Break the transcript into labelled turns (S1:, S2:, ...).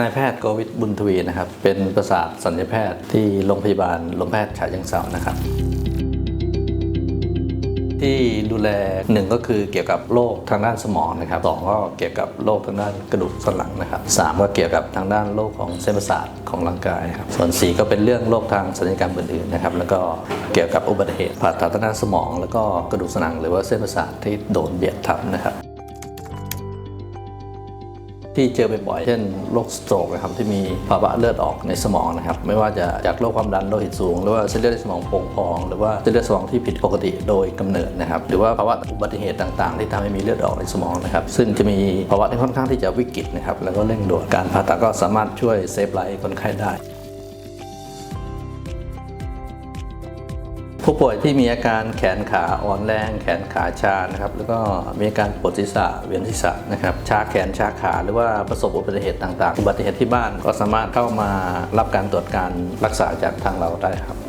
S1: นายแพทย์โกวิทบุญทวีนะครับ เป็นประสาทสัญญแพทย์ที่โรงพยาบาลโรงแพทย์ฉะเชิงเทรานะครับที่ดูแลหนึ่งก็คือเกี่ยวกับโรคทางด้านสมองนะครับสองก็เกี่ยวกับโรคทางด้านกระดูกสันหลังนะครับสามก็เกี่ยวกับทางด้านโรคของเส้นประสาทของร่างกายครับส่วนสี่ก็เป็นเรื่องโรคทางศัลยกรรมอื่นๆนะครับแล้วก็เกี่ยวกับอุบัติเหตุผ่าตัดทางด้านสมอง แล้วก็กระดูกสันหลังหรือว่าเส้นประสาทที่โดนเบียดทับนะครับ ที่เจอบ่อยๆ เช่นโรคสโตรกนะครับที่มีภาวะเลือดออกในสมองนะครับไม่ว่าจะจากโรคความดันโลหิตสูง หรือว่าเส้นเลือดในสมองโป่งพอง หรือว่าเส้นเลือดสมองที่ผิดปกติโดยกำเนิดนะครับหรือว่าภาวะอุบัติเหตุต่างๆ ที่ทำให้มีเลือดออกในสมองนะครับซึ่งจะมีภาวะที่ค่อนข้างที่จะวิกฤตนะครับแล้วก็เร่งด่วนการผ่าตัดก็สามารถช่วยเซฟไลฟ์คนไข้ได้ ผู้ป่วยที่มีอาการแขนขาอ่อนแรง แขนขาชานะครับแล้วก็มีอาการปวดศีรษะเวียนศีรษะนะครับชาแขนชาขาหรือว่าประสบอุบัติเหตุต่างๆ อุบัติเหตุที่บ้านก็สามารถเข้ามารับการตรวจการรักษาจากทางเราได้ครับ